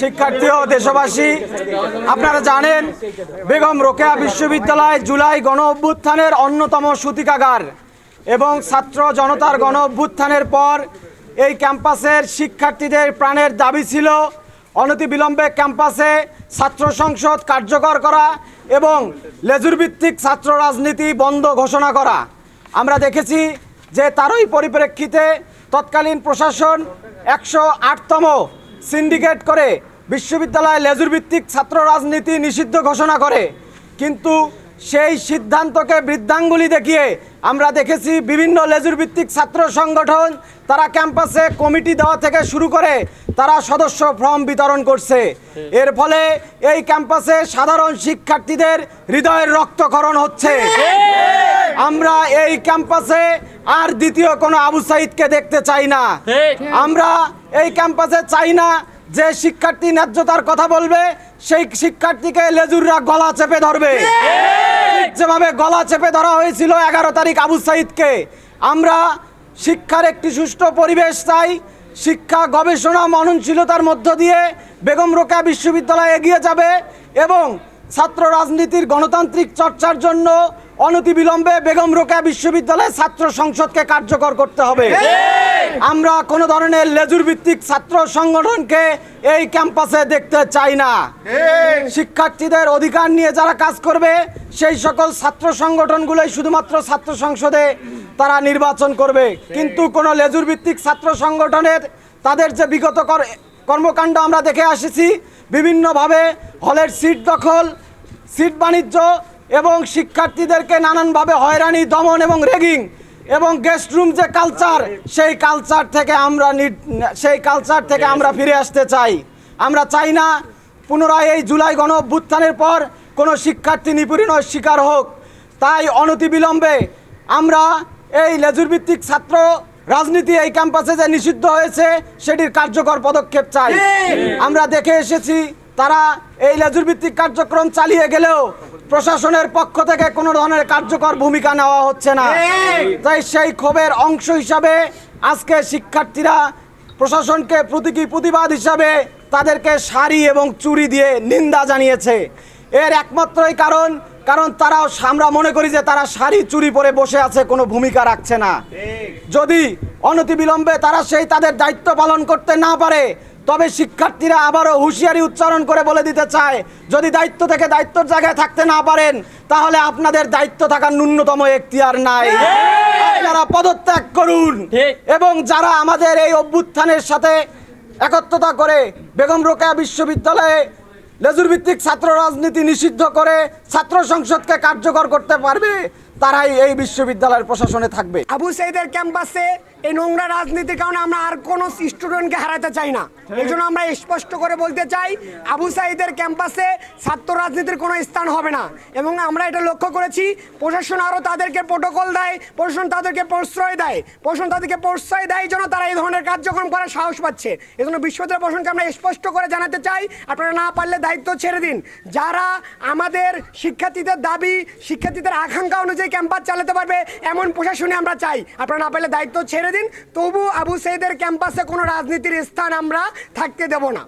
শিক্ষার্থী ও দেশবাসী, আপনারা জানেন, বেগম রোকেয়া বিশ্ববিদ্যালয় জুলাই গণ অভ্যুত্থানের অন্যতম সূতিকাগার এবং ছাত্র জনতার গণ অভ্যুত্থানের পর এই ক্যাম্পাসের শিক্ষার্থীদের প্রাণের দাবি ছিল অনতিবিলম্বে ক্যাম্পাসে ছাত্র সংসদ কার্যকর করা এবং লেজুরভিত্তিক ছাত্র রাজনীতি বন্ধ ঘোষণা করা। আমরা দেখেছি যে তারই পরিপ্রেক্ষিতে তৎকালীন প্রশাসন একশো আটতম সিন্ডিকেট করে বিশ্ববিদ্যালয়ে লেজুর ভিত্তিক ছাত্র রাজনীতি নিষিদ্ধ ঘোষণা করে। কিন্তু সেই সিদ্ধান্তকে বৃদ্ধাঙ্গুলি দেখিয়ে আমরা দেখেছি বিভিন্ন লেজুর ভিত্তিক ছাত্র সংগঠন, তারা ক্যাম্পাসে কমিটি দেওয়া থেকে শুরু করে তারা সদস্য ফর্ম বিতরণ করছে। এর ফলে এই ক্যাম্পাসে সাধারণ শিক্ষার্থীদের হৃদয়ের রক্তক্ষরণ হচ্ছে। আমরা এই ক্যাম্পাসে আর দ্বিতীয় কোনো আবু সাইদকে দেখতে চাই না। আমরা এই ক্যাম্পাসে চাই না যে শিক্ষার্থী ন্যায্যতার কথা বলবে সেই শিক্ষার্থীকে লেজুররা গলা চেপে ধরবে। যেভাবে গলা চেপে ধরা হয়েছিল এগারো তারিখ আবু সাইদকে। আমরা শিক্ষার একটি সুষ্ঠু পরিবেশ চাই শিক্ষা গবেষণা মননশীলতার মধ্য দিয়ে বেগম রোকেয়া বিশ্ববিদ্যালয় এগিয়ে যাবে এবং ছাত্র রাজনীতির গণতান্ত্রিক চর্চার জন্য অনতিবিলম্বে বেগম রোকেয়া বিশ্ববিদ্যালয়ে ছাত্র সংসদকে কার্যকর করতে হবে। আমরা কোনো ধরনের লেজুর ভিত্তিক ছাত্র সংগঠনকে এই ক্যাম্পাসে দেখতে চাই না। শিক্ষার্থীদের অধিকার নিয়ে যারা কাজ করবে, সেই সকল ছাত্র সংগঠনগুলোই শুধুমাত্র ছাত্র সংসদে তারা নির্বাচন করবে। কিন্তু কোনো লেজুর ভিত্তিক ছাত্র সংগঠনের তাদের যে বিগত কর- কর্মকাণ্ড আমরা দেখে আসেছি বিভিন্নভাবে হলের সিট দখল, সিট বাণিজ্য এবং শিক্ষার্থীদেরকে নানানভাবে হয়রানি, দমন এবং রেগিং এবং গেস্ট রুম যে কালচার সেই কালচার থেকে আমরা সেই কালচার থেকে আমরা ফিরে আসতে চাই। আমরা চাই না পুনরায় এই জুলাই গণ অভ্যুত্থানের পর কোনো শিক্ষার্থী নিপীড়নের শিকার হোক। তাই অনতিবিলম্বে আমরা এই লেজুর ভিত্তিক ছাত্র রাজনীতি এই ক্যাম্পাসে যে নিষিদ্ধ হয়েছে সেটির কার্যকর পদক্ষেপ চাই। আমরা দেখে এসেছি তারা এই লেজুর ভিত্তিক কার্যক্রম চালিয়ে গেলেও প্রশাসনের পক্ষ থেকে কোনো ধরনের কার্যকর ভূমিকা নেওয়া হচ্ছে না। তাই সেই ক্ষোভের অংশ হিসাবে আজকে শিক্ষার্থীরা প্রশাসনকে প্রতীকী প্রতিবাদ হিসাবে তাদেরকে শাড়ি এবং চুরি দিয়ে নিন্দা জানিয়েছে। এর একমাত্রই কারণ কারণ তারা আমরা মনে করি যে তারা শাড়ি চুরি পরে বসে আছে কোনো ভূমিকা রাখছে না। যদি অনতিবিলম্বে তারা সেই তাদের দায়িত্ব পালন করতে না পারে তবে শিক্ষার্থীরা আবারও হুঁশিয়ারি উচ্চারণ করে বলে দিতে চায় যদি দায়িত্ব থেকে দায়িত্বর জায়গায় থাকতে না পারেন তাহলে আপনাদের দায়িত্ব থাকার ন্যূনতম এখতিয়ার নাই। আপনারা পদত্যাগ করুন এবং যারা আমাদের এই অভ্যুত্থানের সাথে একত্রতা করে বেগম রোকেয়া বিশ্ববিদ্যালয়ে লেজুর ভিত্তিক ছাত্র রাজনীতি নিষিদ্ধ করে ছাত্র সংসদকে কার্যকর করতে পারবে? তারাই এই বিশ্ববিদ্যালয়ের প্রশাসনে থাকবে। আবু সাইদের ক্যাম্পাসে এই নোংরা রাজনীতির কারণে আমরা আর কোনো স্টুডেন্টকে হারাতে চাই না। এই জন্য আমরা স্পষ্ট করে বলতে চাই, আবু সাইদের ক্যাম্পাসে ছাত্র রাজনীতির কোনো স্থান হবে না। এবং আমরা এটা লক্ষ্য করেছি, প্রশাসন আরও তাদেরকে প্রোটোকল দেয়, প্রশাসন তাদেরকে প্রশ্রয় দেয়, প্রশাসন তাদেরকে প্রশ্রয় দেয় জন্য তারা এই ধরনের কার্যক্রম করার সাহস পাচ্ছে। এই জন্য বিশ্ববিদ্যালয় প্রশাসনকে আমরা স্পষ্ট করে জানাতে চাই, আপনারা না পারলে দায়িত্ব ছেড়ে দিন। যারা আমাদের শিক্ষার্থীদের দাবি, শিক্ষার্থীদের আকাঙ্ক্ষা অনুযায়ী ক্যাম্পাস চালাতে পারবে, এমন প্রশাসনে আমরা চাই। আপনারা না পেলে দায়িত্ব ছেড়ে দিন, তবু আবু সেইদের ক্যাম্পাসে কোনো রাজনীতির স্থান আমরা থাকতে দেব না।